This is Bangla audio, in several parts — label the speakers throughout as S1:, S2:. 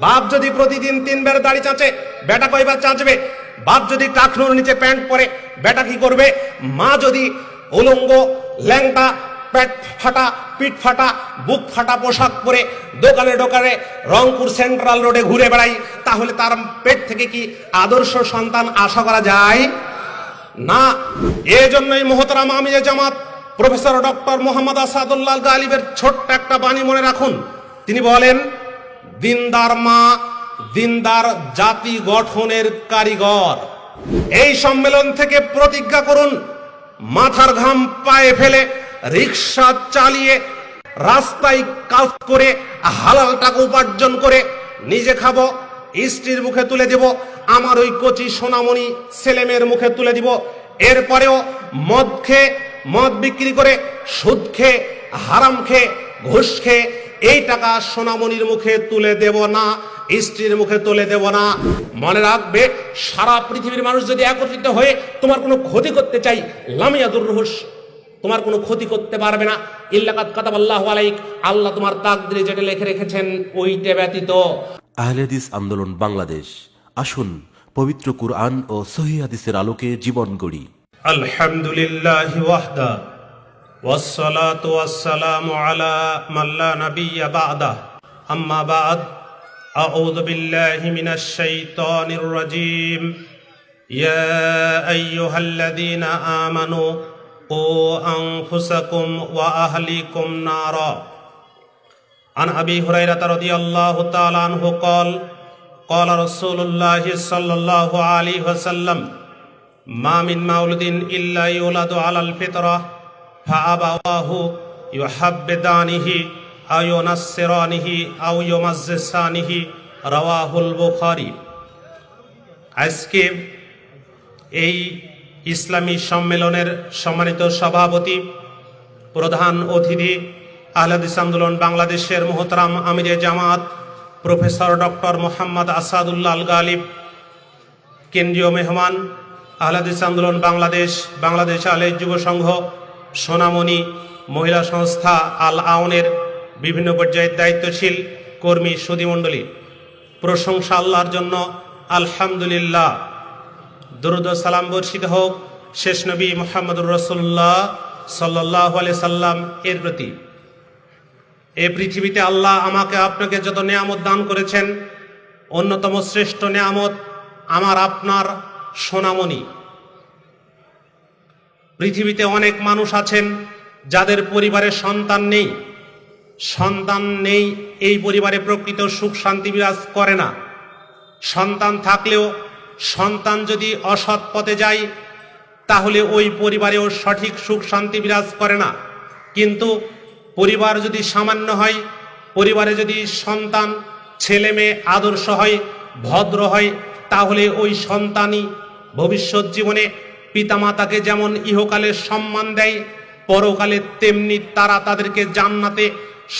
S1: বাপ যদি প্রতিদিন তিনবার দাড়ি চাঁচে, বেটা কয়বার চাঁচবে? বাপ যদি টাকনুর নিচে প্যান্ট পরে, বেটা কি করবে? মা যদি উলঙ্গ, ল্যাংটা, পেট ফাটা, পিঠ ফাটা, বুক ফাটা পোশাক পরে দোকানে দোকানে রংপুর সেন্ট্রাল রোডে ঘুরে বেড়াই তাহলে তার পেট থেকে কি আদর্শ সন্তান আশা করা যায়? না, এজন্যই মোহতারাম আমিরে জামাত, প্রফেসর ডক্টর মোহাম্মদ আসাদুল্লাহ গালিবের ছোট্ট একটা বাণী মনে রাখুন। তিনি বলেন দিনদার মা, দিনদার জাতি গঠনের কারিগর। এই সম্মেলন থেকে প্রতিজ্ঞা করুন, মাথার ঘাম পায়ে ফেলে রিক্সা চালিয়ে রাস্তায় কাজ করে, হালাল টাকা উপার্জন করে নিজে খাব, স্ত্রীর মুখে তুলে দেব, আমার ওই কচি সোনামণি ছেলেমেয়ের মুখে তুলে দিব। এরপরেও মদ খেয়ে, মদ বিক্রি করে, সুদ খেয়ে, হারাম খেয়ে, ঘুষ খেয়ে এই টাকা সোনামণির মুখে তুলে দেব না স্ত্রীর মুখে তুলে দেব না। মনে রাখবে সারা পৃথিবীর মানুষ যদি একত্রিত হয়ে তোমার কোনো ক্ষতি করতে চাই লামিয়াদুর রহস তোমার কোনো ক্ষতি করতে পারবে না। ইল্লাকাত কাতাব আল্লাহ আলাইক আল্লাহ তোমার তাকদিরে যেটা লেখে রেখেছেন ওইটা ব্যতীত।
S2: আহলেদিস আন্দোলন বাংলাদেশ আসুন পবিত্র কুরআন ও সহি হাদিসের আলোকে জীবন গড়ি।
S1: আলহামদুলিল্লাহি ওয়াহদা। والصلاة والسلام على من لا نبي بعده أما بعد أعوذ بالله من الشيطان الرجيم يا أيها الذين آمنوا قوا أنفسكم وأهليكم نارا عن أبي هريرة رضي الله تعالى عنه قال قال رسول الله صلى الله عليه وسلم ما من مولد إلا يولد على الفطرة আজকে এই ইসলামী সম্মেলনের সম্মানিত সভাপতি, প্রধান অতিথি, আহলাদিস আন্দোলন বাংলাদেশের মোহতরাম আমিরে জামাত, প্রফেসর ডক্টর মোহাম্মদ আসাদুল্লাহ আল গালিব, কেন্দ্রীয় মেহমান, আহলাদিস আন্দোলন বাংলাদেশ বাংলাদেশ আলে যুব সংঘ সোনামণি মহিলা সংস্থা আল আউনের বিভিন্ন পর্যায়ের দায়িত্বশীল কর্মী সুদীমণ্ডলী প্রশংসা আল্লাহর জন্য আলহামদুলিল্লাহ। দরুদ সালাম বর্ষিত হোক শেষ নবী মোহাম্মদুর রসুল্লাহ সাল্লাহ আলি সাল্লাম এর প্রতি। এ পৃথিবীতে আল্লাহ আমাকে আপনাকে যত নিয়ামত দান করেছেন, অন্যতম শ্রেষ্ঠ নিয়ামত আমার আপনার সোনামণি। পৃথিবীতে অনেক মানুষ আছেন যাদের পরিবারে সন্তান নেই। সন্তান নেই এই পরিবারে প্রকৃত সুখ শান্তি বিরাজ করে না। সন্তান থাকলেও সন্তান যদি অসৎ পথে যায়, তাহলে ওই পরিবারেও সঠিক সুখ শান্তি বিরাজ করে না। কিন্তু পরিবার যদি সামান্য হয়, পরিবারে যদি সন্তান, ছেলে মেয়ে আদর্শ হয়, ভদ্র হয়, তাহলে ওই সন্তানই ভবিষ্যৎ জীবনে পিতামাতাকে যেমন ইহকালে সম্মান দেয়, পরকালে তেমনি তারা তাদেরকে জান্নাতে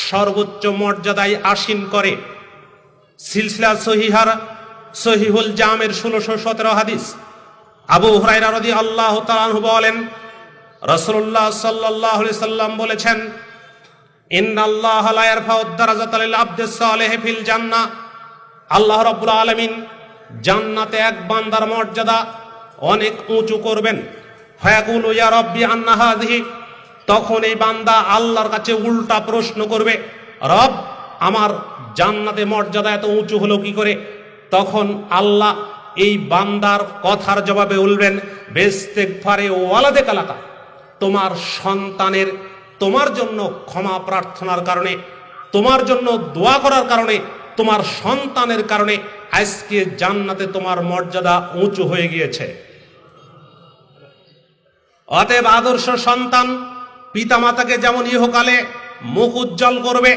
S1: সর্বোচ্চ মর্যাদায় আসীন করে। সিলসিলা সহিহার সহিহুল জামের ষোলোশো সতেরো হাদিস। আবু হুরাইরা আল্লাহ তালাহু বলেন রসুল্লাহ সাল্লাহ সাল্লাম বলেছেন, ইন্নাল্লাহ আল্লাহ রাব্বুল আলামিন জান্নাতে এক বান্দার মর্যাদা অনেক উঁচু করবেন। তখন এই বান্দা আল্লাহর কাছে উল্টা প্রশ্ন করবে, রব, আমার জান্নাতে মর্যাদা এত উঁচু হলো কি করে? তখন আল্লাহ এই বান্দার কথার জবাবে উলবেন বেস্তেগফারে ওয়ালাদে কালাকা তোমার সন্তানের, তোমার জন্য ক্ষমা প্রার্থনার কারণে, তোমার জন্য দোয়া করার কারণে, তোমার সন্তানের কারণে আজকে জান্নাতে তোমার মর্যাদা উঁচু হয়ে গিয়েছে। অতএব আদর্শ সন্তান পিতামাতাকে যেমন ইহকালে মুখ উজ্জ্বল করবে,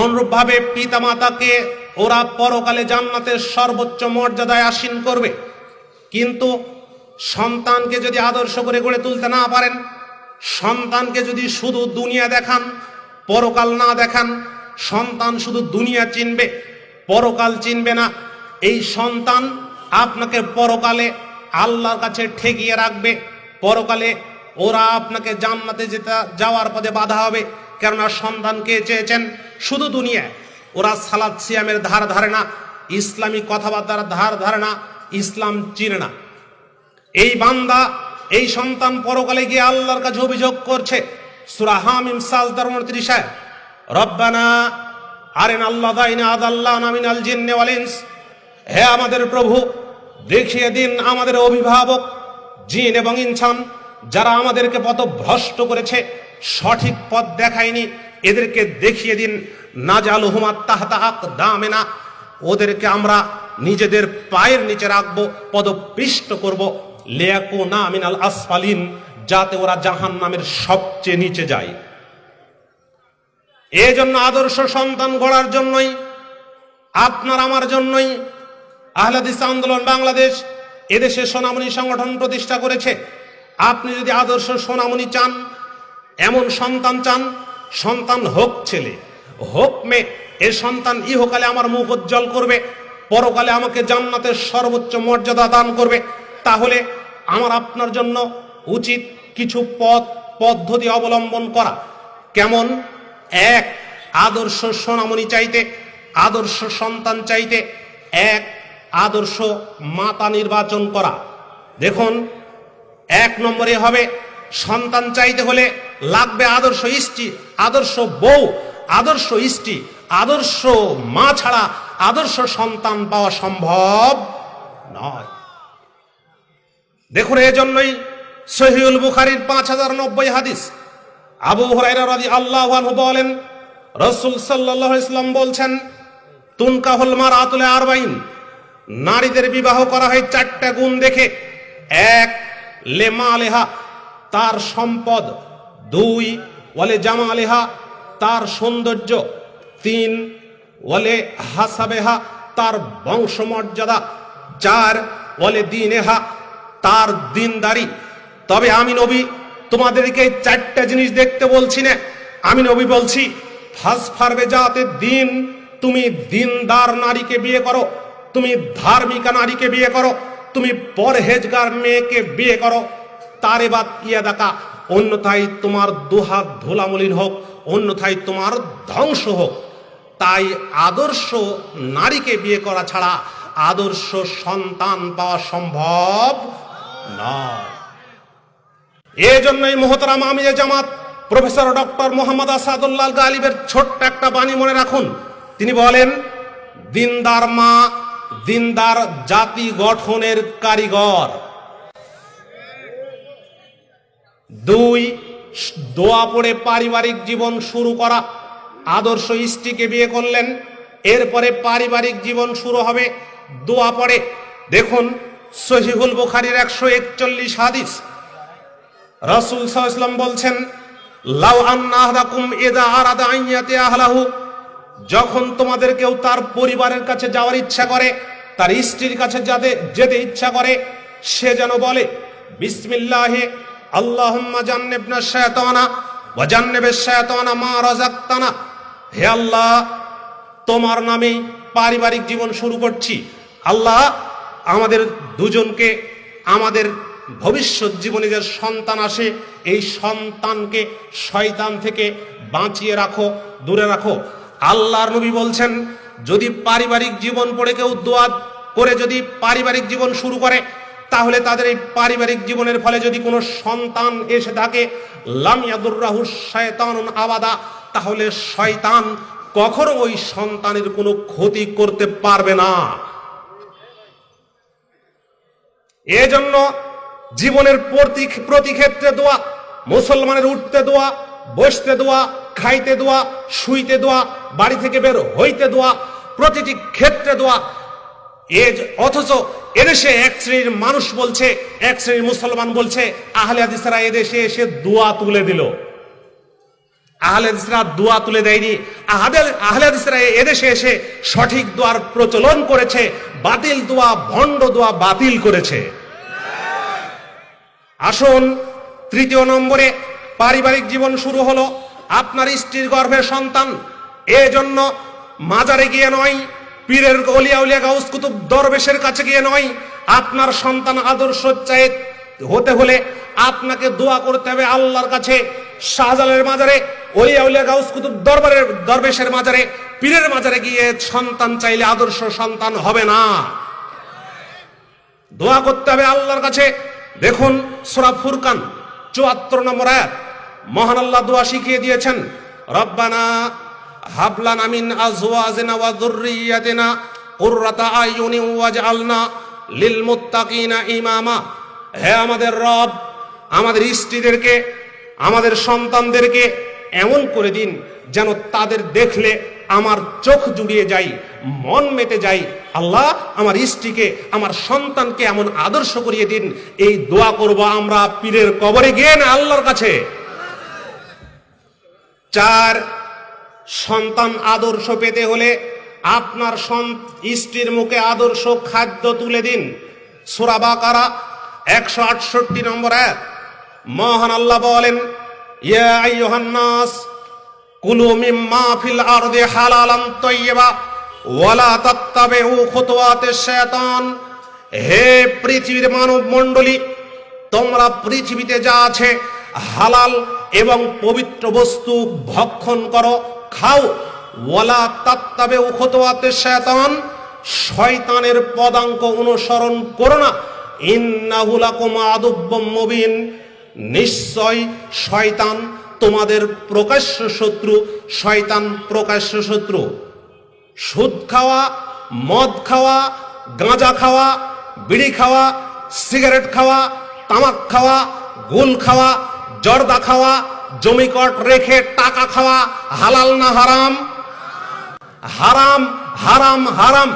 S1: অনুরূপভাবে পিতামাতাকে ওরা পরকালে জান্নাতের সর্বোচ্চ মর্যাদায় আসীন করবে। কিন্তু সন্তানকে যদি আদর্শ করে গড়ে তুলতে না পারেন, সন্তানকে যদি শুধু দুনিয়া দেখান, পরকাল না দেখান, সন্তান শুধু দুনিয়া চিনবে, পরকাল চিনবে না। এই সন্তান আপনাকে পরকালে আল্লাহর কাছে ঠেকিয়ে রাখবে। পরকালে ওরা আপনাকে জান্নাতে যেতে, যাওয়ার পথে বাধা হবে। কেননা সন্তানকে চেয়েছেন? শুধু দুনিয়া। ওরা সালাদ সিয়ামের ধার ধারে না, ইসলামী কথাবার্তার ধার ধারে না, ইসলাম চিনে না। এই বান্দা, এই সন্তান পরকালে গিয়ে আল্লাহর কাছে অভিযোগ করছে। সুরা হামিম সাজদার উনত্রিশ রব্বানা আরেন আল্লাহ দাইনা আদাল্লাহ নামিনাল জিন্নে ওয়াল ইনস। হে আমাদের প্রভু, দেখিয়ে দিন আমাদের অভিভাবক। জিন এবং ইনসান, যারা আমাদেরকে পথ ভ্রষ্ট করেছে, সঠিক পথ দেখায়নি, এদেরকে দেখিয়ে দিন নাজাল হুমাত তাহতা দামে না ওদেরকে আমরা নিজেদের পায়ের নিচে রাখব, পদপিষ্ট করব লেয়াকু না মিনাল আসফালিন, যাতে ওরা জাহান নামের সবচেয়ে নিচে যায়। এই জন্য আদর্শ সন্তান গড়ার জন্যই, আপনার আমার জন্যই, আহলাদিস আন্দোলন বাংলাদেশ এদেশে সোনামণি সংগঠন প্রতিষ্ঠা করেছে। আপনি যদি আদর্শ সোনামণি চান, এমন সন্তান চান, সন্তান হোক ছেলে, হোক মেয়ে, এ সন্তান ইহকালে আমার মুখ উজ্জ্বল করবে, পরকালে আমাকে জান্নাতের সর্বোচ্চ মর্যাদা দান করবে। তাহলে আমার আপনার জন্য উচিত কিছু পথ, পদ্ধতি অবলম্বন করা। কেমন? এক, আদর্শ সোনামণি চাইতে, আদর্শ সন্তান চাইতে। এক আদর্শ মাতা নির্বাচন করা। দেখুন, এক নম্বরে হবে, সন্তান চাইতে হলে লাগবে আদর্শ স্ত্রী, আদর্শ বউ, আদর্শ স্ত্রী, আদর্শ মা ছাড়া আদর্শ সন্তান পাওয়া সম্ভব নয়। দেখুন, এজন্যই সহিউল বুখারীর পাঁচ হাজার নব্বই হাদিস। আবু হুরাইরা রাদি আল্লাহ বলেন, রসুল সাল্লাহ ইসলাম বলছেন, তুনকাহুল মার আতুলে আরবাইন নারীদের বিবাহ করা হয় চারটা গুণ দেখে। এক, লেমা আলেহা, তার সম্পদ। দুই, ওয়ালে জামা আলেহা, তার সৌন্দর্য। তিন, ওয়ালে হাসাবেহা, তার বংশমর্যাদা। চার, ওয়ালে দিনেহা, তার দিনদারি। তবে আমি নবী, তোমাদেরকে চারটা জিনিস দেখতে বলছি না। আমি নবী বলছি ফাঁস ফারবে যাতে দিন, তুমি দিনদার নারীকে বিয়ে করো। তুমি ধার্মিকা নারীকে বিয়ে করো, তুমি পরহেজগার মেয়েকে বিয়ে করো, তারে বাদ ইয়া দেখা অন্যথায় তোমার দুহাত ধুলামলিন হোক, অন্যথায় তোমার ধ্বংস হোক। তাই আদর্শ নারীকে বিয়ে করা ছাড়া আদর্শ সন্তান পাওয়া সম্ভব নয়। এজন্যই মোহতারাম আমিরে জামাত, প্রফেসর ডক্টর মোহাম্মদ আসাদুল্লাহ গালিবের ছোট্ট একটা বাণী মনে রাখুন। তিনি বলেন, দিনদার মা দিনদার জাতি গঠনের কারিগর। দুই, দোয়া পড়ে পারিবারিক জীবন শুরু করা। আদর্শ স্ত্রীকে বিয়ে করলেন, এরপরে পারিবারিক জীবন শুরু হবে। দোয়া পড়ে। দেখুন, সহিহুল বুখারির একশো একচল্লিশ হাদিস। রাসূল আলাইহি বলছেন, লাউ আন্না আহদাকুম ইদা আরাদা আইয়াতি আহলাহু। যখন তোমাদের কেউ তার পরিবারের কাছে যাওয়ার ইচ্ছা করে তার স্ত্রীর কাছে যাতে যেতে ইচ্ছা করে, সে যেন বলে, বিসমিল্লাহে, আল্লাহুম্মা জান্নিবনা শায়তানা, ওয়া জান্নিবিশ শায়তানা মা রাযাকতানা। হে আল্লাহ, তোমার নামেই পারিবারিক জীবন শুরু করছি। আল্লাহ, আমাদের দুজনকে, আমাদের ভবিষ্যৎ জীবনে যে সন্তান আসে, এই সন্তানকে শয়তান থেকে বাঁচিয়ে রাখো, দূরে রাখো। আল্লাহর নবী বলছেন যদি পারিবারিক জীবন পড়ে কেউ দোয়া করে যদি পারিবারিক জীবন শুরু করে, তাহলে তাদের এই পারিবারিক জীবনের ফলে যদি কোনো সন্তান এসে থাকে লামিয়াদুর রাহু শয়তান আবাদা, তাহলে শয়তান কখনো ওই সন্তানের কোনো ক্ষতি করতে পারবে না। এজন্য জীবনের প্রতি প্রতি ক্ষেত্রে দোয়া, মুসলমানের উঠতে দোয়া বসতে দোয়া, খাইতে দোয়া, শুইতে দোয়া, বাড়ি থেকে বের হইতে দোয়া, প্রতিটি ক্ষেত্রে দোয়া। এ অথচ এদেশে এক শ্রেণির মানুষ বলছে, এক শ্রেণির মুসলমান বলছে, আহলে হাদিসরা এদেশে এসে দোয়া তুলে দিল। আহলে হাদিসরা দোয়া তুলে দেয়নি। আহলে আহলে হাদিসরা এদেশে এসে সঠিক দোয়ার প্রচলন করেছে, বাতিল দোয়া, ভণ্ড দোয়া বাতিল করেছে। আসুন, তৃতীয় নম্বরে পারিবারিক জীবন শুরু হলো আপনার স্ত্রীর গর্ভের সন্তান। এজন্য মাজারে গিয়ে নয়, পীরের অলিয়া উলিয়া গাউস কুতুব দরবেশের কাছে গিয়ে নয়, আপনার সন্তান আদর্শ চাই হতে হলে আপনাকে দোয়া করতে হবে আল্লাহর কাছে। শাহজালের মাজারে অলিয়া উলিয়া গাউস কুতুব দরবারের, দরবেশের মাজারে, পীরের মাজারে গিয়ে সন্তান চাইলে আদর্শ সন্তান হবে না। দোয়া করতে হবে আল্লাহর কাছে। দেখুন সূরা ফুরকান, চুয়াত্তর নম্বর আয়াত। মহান আল্লাহ দোয়া শিখিয়ে দিয়েছেন, রব্বানা হাবলানা মিন আজওয়াজিনা ওয়া যুররিয়াতিনা কুররাতা আইয়ুনি ওয়াজআলনা লিল মুত্তাকিনা ইমামা। হে আমাদের রব, আমাদের স্ত্রীদেরকে, আমাদের সন্তানদেরকে এমন করে দিন যেন তাদের দেখলে আমার চোখ জুড়িয়ে যাই মন মেতে যাই আল্লাহ আমার স্ত্রীকে, আমার সন্তানকে এমন আদর্শ করিয়ে দিন, এই দোয়া করব আমরা পীরের কবরে গিয়ে না আল্লাহর কাছে। চার সন্তান আদর্শ পেতে হলে আপনার স্ত্রীর মুখে আদর্শ খাদ্য তুলে দিন। সুরাবাকারা একশো আটষট্টি নম্বর এক মহান আল্লাহ বলেন, ইয়া নাস কুলু মিম্মা ফিল আরদি হালালান তাইয়্যিবা ওয়ালা তাত্তাবিউ খুতুওয়াতিশ শায়তান। হে পৃথিবীর মানব মণ্ডলী তোমরা পৃথিবীতে যা আছে হালাল এবং পবিত্র বস্তু ভক্ষণ করো, খাও। ওয়ালা তাত্তাবে উখতোয়াতে শয়তান শয়তানের পদাঙ্ক অনুসরণ করো না। ইন্নাহুলাকুম আদুব্বম মুবিন। নিশ্চয় শয়তান তোমাদের প্রকাশ্য শত্রু, শয়তান প্রকাশ্য শত্রু। সুদ খাওয়া, মদ খাওয়া, গাঁজা খাওয়া, বিড়ি খাওয়া, সিগারেট খাওয়া, তামাক খাওয়া, গুল খাওয়া জর্দা খাওয়া, জমিকট রেখে টাকা খাওয়া, হালাল না হারাম? হারাম হারাম হারাম।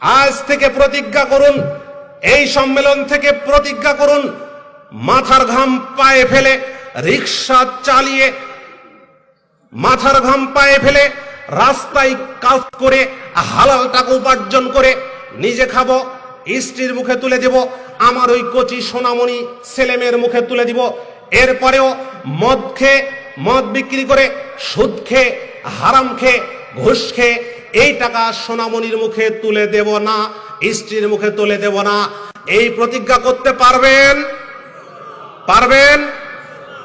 S1: আজ থেকে প্রতিজ্ঞা করুন, এই সম্মেলন থেকে প্রতিজ্ঞা করুন, মাথার ঘাম পায়ে ফেলে রিক্সা চালিয়ে, মাথার ঘাম পায়ে ফেলে রাস্তায় কাজ করে হালাল টাকা উপার্জন করে নিজে খাব। স্ত্রীর মুখে তুলে দেব, আমার ওই কচি সোনামণি ছেলেমেয়ের মুখে তুলে দিব। এরপরেও মদ খেয়ে, মদ বিক্রি করে, সুদ খেয়ে, হারাম খেয়ে, ঘুষ খেয়ে, এই টাকা সোনামণির মুখে তুলে দেব না, স্ত্রীর মুখে তুলে দেব না। এই প্রতিজ্ঞা করতে পারবেন? পারবেন?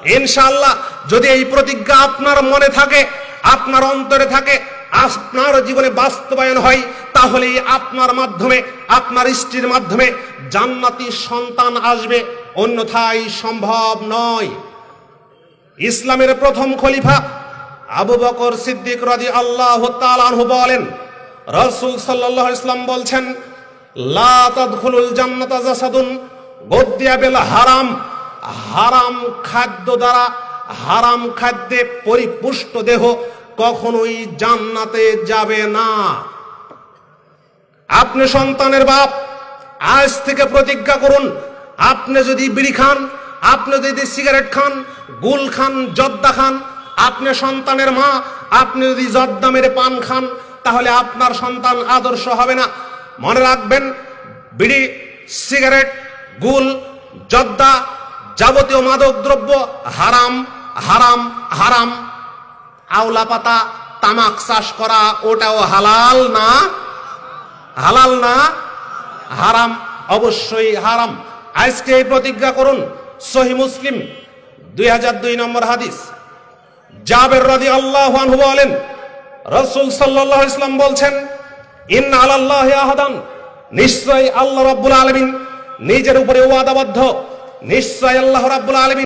S1: ইনশাআল্লাহ, যদি এই প্রতিজ্ঞা আপনার মনে থাকে, আপনার অন্তরে থাকে আপনার জীবনে বাস্তবায়ন হয় তাহলে আপনার মাধ্যমে, আপনার স্ত্রীর মাধ্যমে জান্নাতি সন্তান আসবে। অন্যথায় সম্ভব নয়। ইসলামের প্রথম খলিফা আবু বকর সিদ্দিক রাজি আল্লাহ বলেন, রসুল আলাইহি ইসলাম বলছেন হারাম। হারাম খাদ্য দ্বারা হারাম খাদ্যে পরিপুষ্ট দেহ কখনোই জান্নাতে যাবে না। আপনি সন্তানের বাপ, আজ থেকে প্রতিজ্ঞা করুন, আপনি যদি বিড়ি খান, আপনি যদি সিগারেট খান, গুল খান, জর্দা খান, আপনি সন্তানের মা, আপনি যদি জর্দা মেরে পান খান, তাহলে আপনার সন্তান আদর্শ হবে না। মনে রাখবেন, বিড়ি, সিগারেট, গুল, জর্দা যাবতীয় মাদক দ্রব্য হারাম হারাম হারাম। আওলা পাতা, তামাক চাষ করা, ওটাও হালাল না? হালাল না? হারাম, অবশ্যই হারাম। আজকে এই প্রতিজ্ঞা করুন, সহি মুসলিম, দুই হাজার দুই নম্বর হাদিস। জাবের রাদি আল্লাহ বলেন, রসুল সাল্লাহ ইসলাম বলছেন ইন আল্লাহ আহাদান। নিশ্চয় আল্লাহ রাব্বুল আলমিন নিজের উপরে ওয়াদাবদ্ধ। নিশ্চয় আল্লাহ রাব্বুল আলমিন